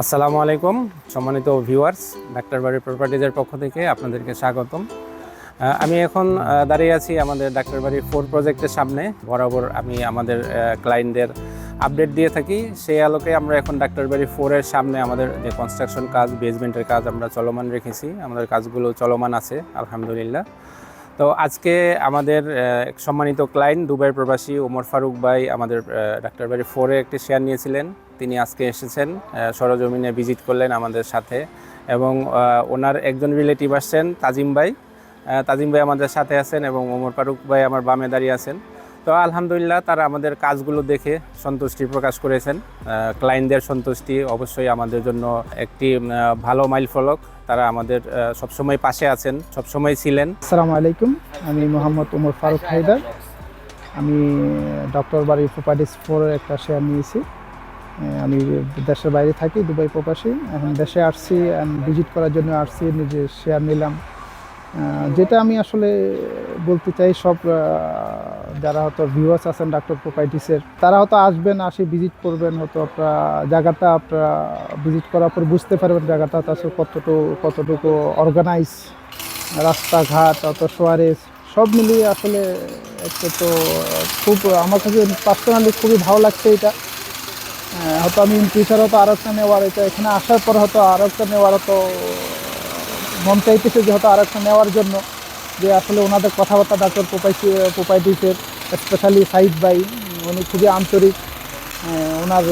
আসসালামু আলাইকুম, সম্মানিত ভিউয়ার্স ডাক্তার বাড়ি প্রপার্টিজের পক্ষ থেকে আপনাদেরকে স্বাগতম। আমি এখন দাঁড়িয়ে আছি আমাদের ডাক্তার বাড়ি ফোর প্রজেক্টের সামনে। বরাবর আমি আমাদের ক্লায়েন্টদের আপডেট দিয়ে থাকি। সেই আলোকে আমরা এখন ডাক্তার বাড়ি ফোরের সামনে আমাদের যে কনস্ট্রাকশন কাজ বেসমেন্টের কাজ আমরা চলমান রেখেছি। আমাদের কাজগুলো চলমান আছে, আলহামদুলিল্লাহ। তো আজকে আমাদের সম্মানিত ক্লায়েন্ট দুবাই প্রবাসী ওমর ফারুক ভাই আমাদের ডাক্তার বাড়ি ফোরে একটি শেয়ার নিয়েছিলেন। তিনি আজকে এসেছেন সরজমিনে ভিজিট করলেন আমাদের সাথে এবং ওনার একজন রিলেটিভ আসছেন, তাজিম ভাই। তাজিম ভাই আমাদের সাথে আছেন এবং ওমর ফারুক ভাই আমার বামে দাঁড়িয়ে আছেন। তো আলহামদুলিল্লাহ তারা আমাদের কাজগুলো দেখে সন্তুষ্টি প্রকাশ করেছেন। ক্লায়েন্টদের সন্তুষ্টি অবশ্যই আমাদের জন্য একটি ভালো মাইল ফলক। তারা আমাদের সবসময় পাশে আছেন, সবসময় ছিলেন। আসসালামু আলাইকুম, আমি মোহাম্মদ উমর ফারুক হায়দার। আমি ডক্টর বাড়ি প্রপার্টিস ফোরের একটা শেয়ার নিয়েছি। আমি দেশের বাইরে থাকি, দুবাই প্রবাসী। এখন দেশে আসছি ভিজিট করার জন্য আসছি, নিজে শেয়ার নিলাম। যেটা আমি আসলে বলতে চাই সব যারা হয়তো ভিউয়ার্স আছেন ডাক্তার প্রপার্টিসের তারা হয়তো আসবেন, আসে ভিজিট করবেন, হয়তো আপনারা জায়গাটা আপনারা ভিজিট করার পর বুঝতে পারবেন জায়গাটা আসলে কতটুকু কতটুকু অর্গানাইজ রাস্তাঘাট, অত সোয়ারেজ সব মিলিয়ে আসলে একটা তো খুব, আমার কাছে পার্সোনালি খুবই ভালো লাগছে এটা। হয়তো আমি ইন ফিউচার হয়তো আরও একটা নেওয়ার, এটা এখানে আসার পর হয়তো আরও একটা নেওয়ার হয়তো মন চাইতেছে যে হয়তো আরও একটা নেওয়ার জন্য। যে আসলে ওনাদের কথাবার্তা ডাক্তার প্রোপাইটি প্রোপাইটিসের স্পেশালি সাইড বাই উনি খুবই আন্তরিক ওনার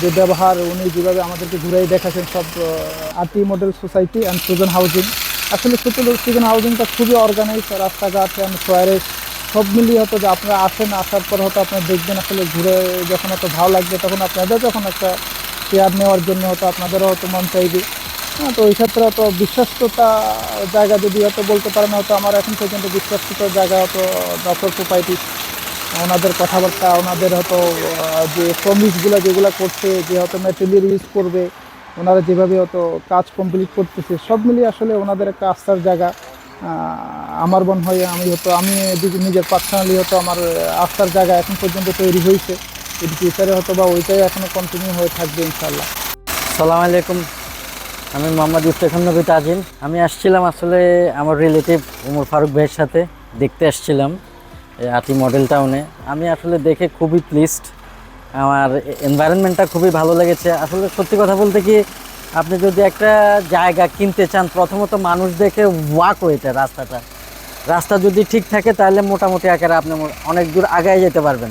যে ব্যবহার, উনি যেভাবে আমাদেরকে ঘুরাই দেখাচ্ছেন, সব RT model society and Sujon housing আসলে সুজন হাউজিংটা খুবই অর্গানাইজ রাস্তাঘাট অ্যান্ড সোয়ারেজ সব মিলিয়ে হয়তো যে আপনারা আসেন, আসার পর হয়তো আপনারা দেখবেন আসলে ঘুরে যখন হয়তো ভালো লাগবে, তখন আপনাদের যখন একটা শেয়ার নেওয়ার জন্য হয়তো আপনাদেরও হয়তো মন চাইবে। হ্যাঁ তো ওই ক্ষেত্রে হয়তো বিশ্বস্ততা জায়গা যদি হয়তো বলতে পারেন, হয়তো আমার এখন পর্যন্ত বিশ্বস্ততার জায়গা হয়তো ডক্টর প্রোপাইটিস ওনাদের কথাবার্তা, ওনাদের হয়তো যে প্রমিসগুলো যেগুলো করছে, যে হয়তো ম্যাটেরিয়াল ইউজ করবে, ওনারা যেভাবে হয়তো কাজ কমপ্লিট করতেছে, সব মিলিয়ে আসলে ওনাদের একটা আস্থার জায়গা। আমার মনে হয় আমি হয়তো, আমি নিজের পার্সোনালি হয়তো আমার আস্থার জায়গা এখন পর্যন্ত তৈরি হয়েছে। ইন ফিউচারে হয়তো বা ওইটাই এখনও কন্টিনিউ হয়ে থাকবে ইনশাল্লাহ সালাম আলাইকুম। আমি মোহাম্মদ ইফতেখান নবী তাজিম। আমি আসছিলাম আসলে আমার রিলেটিভ উমর ফারুক ভাইয়ের সাথে, দেখতে আসছিলাম আটি মডেল টাউনে আমি আসলে দেখে খুবই প্লিজড আমার এনভায়রনমেন্টটা খুবই ভালো লেগেছে। আসলে সত্যি কথা বলতে কি, আপনি যদি একটা জায়গা কিনতে চান, প্রথমত মানুষ দেখে ওয়াক ওয়েটা রাস্তাটা। রাস্তা যদি ঠিক থাকে, তাহলে মোটামুটি আকারে আপনি অনেক দূর আগায় যেতে পারবেন।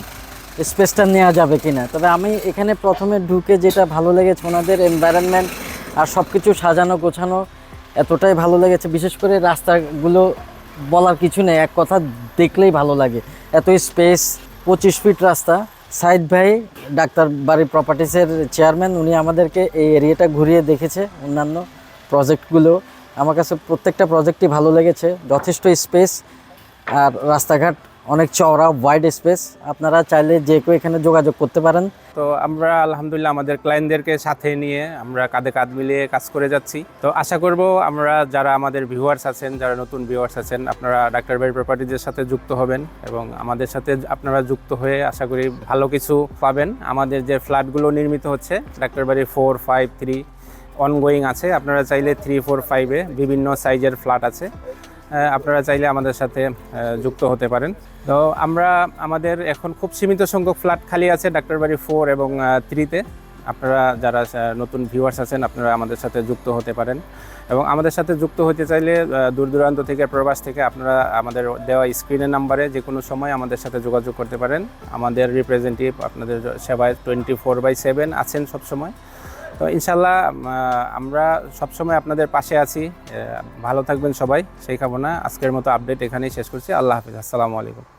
স্পেসটা নেওয়া যাবে কিনা। তবে আমি এখানে প্রথমে ঢুকে যেটা ভালো লেগেছে, ওনাদের এনভায়রনমেন্ট আর সব কিছু সাজানো, গোছানো এতটাই ভালো লেগেছে। বিশেষ করে রাস্তাগুলো বলার কিছু নেই, এক কথা দেখলেই ভালো লাগে। এত স্পেস পঁচিশ ফিট রাস্তা। সাইদ ভাই, ডাক্তার বাড়ি প্রপার্টিসের চেয়ারম্যান উনি আমাদেরকে এই এরিয়াটা ঘুরিয়ে দেখেছে, অন্যান্য প্রজেক্টগুলো আমার কাছে প্রত্যেকটা প্রজেক্টই ভালো লেগেছে, যথেষ্ট স্পেস আর রাস্তাঘাট অনেক চওড়া ওয়াইড স্পেস আপনারা চাইলে যে কেউ এখানে যোগাযোগ করতে পারেন। তো আমরা আলহামদুলিল্লাহ আমাদের ক্লায়েন্টদেরকে সাথে নিয়ে আমরা কাঁধে কাঁধ মিলিয়ে কাজ করে যাচ্ছি। তো আশা করব আমরা যারা আমাদের ভিউয়ার্স আছেন, যারা নতুন ভিউয়ার্স আছেন, আপনারা ডাক্তার বাড়ি প্রপার্টিজের সাথে যুক্ত হবেন এবং আমাদের সাথে আপনারা যুক্ত হয়ে আশা করি ভালো কিছু পাবেন। আমাদের যে ফ্ল্যাটগুলো নির্মিত হচ্ছে ডাক্তার বাড়ি ফোর ফাইভ থ্রি অনগোয়িং আছে। আপনারা চাইলে থ্রি ফোর ফাইভে বিভিন্ন সাইজের ফ্ল্যাট আছে। আপনারা চাইলে আমাদের সাথে যুক্ত হতে পারেন। তো আমরা আমাদের এখন খুব সীমিত সংখ্যক ফ্ল্যাট খালি আছে ডাক্তার বাড়ি ফোর এবং থ্রিতে। আপনারা যারা নতুন ভিউয়ার্স আছেন, আপনারা আমাদের সাথে যুক্ত হতে পারেন। এবং আমাদের সাথে যুক্ত হতে চাইলে দূর দূরান্ত থেকে, প্রবাস থেকে আপনারা আমাদের দেওয়া স্ক্রিনের নাম্বারে যে কোনো সময় আমাদের সাথে যোগাযোগ করতে পারেন। আমাদের রিপ্রেজেন্টেটিভ আপনাদের সেবায় টোয়েন্টি ফোর বাই সেভেন আছেন সবসময়। তো ইনশাল্লাহ আমরা সবসময় আপনাদের পাশে আছি। ভালো থাকবেন সবাই, সেই কামনা। আজকের মতো আপডেট এখানেই শেষ করছি। আল্লাহ হাফিজ। আসসালামু আলাইকুম।